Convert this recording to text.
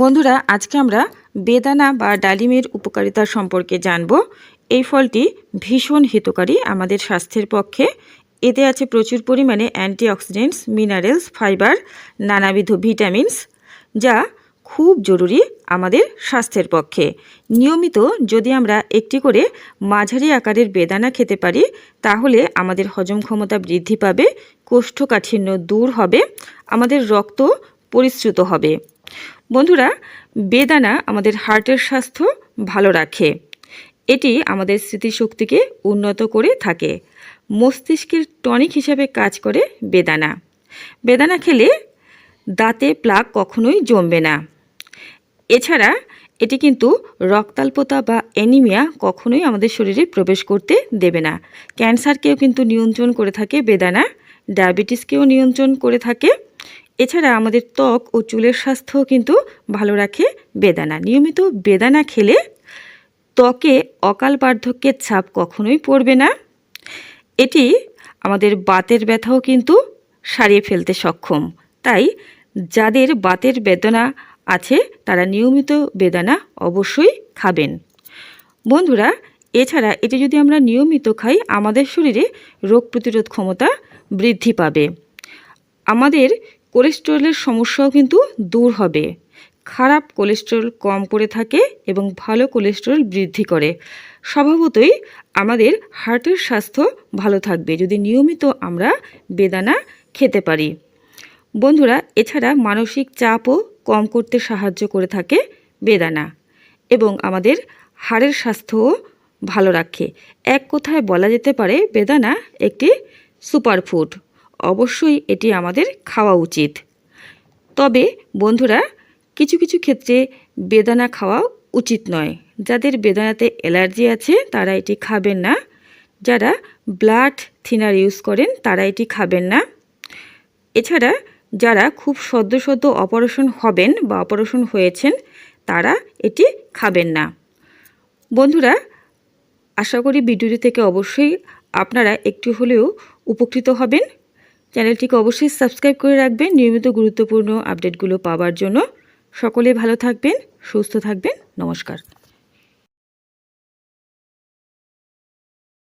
বন্ধুরা, আজকে আমরা বেদানা বা ডালিমের উপকারিতা সম্পর্কে জানব। এই ফলটি ভীষণ হিতকারী আমাদের স্বাস্থ্যের পক্ষে। এতে আছে প্রচুর পরিমাণে অ্যান্টিঅক্সিডেন্টস, মিনারেলস, ফাইবার, নানাবিধ ভিটামিনস, যা খুব জরুরি আমাদের স্বাস্থ্যের পক্ষে। নিয়মিত যদি আমরা একটি করে মাঝারি আকারের বেদানা খেতে পারি, তাহলে আমাদের হজম ক্ষমতা বৃদ্ধি পাবে, কোষ্ঠকাঠিন্য দূর হবে, আমাদের রক্ত পরিশ্রুত হবে। বন্ধুরা, বেদানা আমাদের হার্টের স্বাস্থ্য ভালো রাখে। এটি আমাদের স্মৃতিশক্তিকে উন্নত করে থাকে। মস্তিষ্কের টনিক হিসাবে কাজ করে বেদানা। বেদানা খেলে দাঁতে প্লাক কখনোই জমবে না। এছাড়া এটি কিন্তু রক্তাল্পতা বা অ্যানিমিয়া কখনোই আমাদের শরীরে প্রবেশ করতে দেবে না। ক্যান্সারকেও কিন্তু নিয়ন্ত্রণ করে থাকে বেদানা, ডায়াবেটিসকেও নিয়ন্ত্রণ করে থাকে এছাড়া আমাদের ত্বক ও চুলের স্বাস্থ্যও কিন্তু ভালো রাখে বেদানা। নিয়মিত বেদানা খেলে ত্বকে অকাল বার্ধক্যের ছাপ কখনোই পড়বে না। এটি আমাদের বাতের ব্যথাও কিন্তু সারিয়ে ফেলতে সক্ষম। তাই যাদের বাতের বেদনা আছে, তারা নিয়মিত বেদানা অবশ্যই খাবেন। বন্ধুরা, এছাড়া এটি যদি আমরা নিয়মিত খাই, আমাদের শরীরে রোগ প্রতিরোধ ক্ষমতা বৃদ্ধি পাবে। আমাদের কোলেস্টেরলের সমস্যাও কিন্তু দূর হবে। খারাপ কোলেস্টেরল কম করে থাকে এবং ভালো কোলেস্টেরল বৃদ্ধি করে। স্বভাবতই আমাদের হার্টের স্বাস্থ্য ভালো থাকবে যদি নিয়মিত আমরা বেদানা খেতে পারি। বন্ধুরা, এছাড়া মানসিক চাপও কম করতে সাহায্য করে থাকে বেদানা এবং আমাদের হাড়ের স্বাস্থ্যও ভালো রাখে। এক কথায় বলা যেতে পারে, বেদানা একটি সুপারফুড। অবশ্যই এটি আমাদের খাওয়া উচিত। তবে বন্ধুরা, কিছু কিছু ক্ষেত্রে বেদানা খাওয়া উচিত নয়। যাদের বেদানাতে অ্যালার্জি আছে, তারা এটি খাবেন না। যারা ব্লাড থিনার ইউজ করেন, তারা এটি খাবেন না। এছাড়া যারা খুব সদ্য সদ্য অপারেশন হবেন বা অপারেশন হয়েছেন, তারা এটি খাবেন না। বন্ধুরা, আশা করি ভিডিওটি থেকে অবশ্যই আপনারা একটু হলেও উপকৃত হবেন। চ্যানেলটিকে অবশ্যই সাবস্ক্রাইব করে রাখবেন নিয়মিত গুরুত্বপূর্ণ আপডেটগুলো পাওয়ার জন্য। সকলে ভালো থাকবেন, সুস্থ থাকবেন, নমস্কার।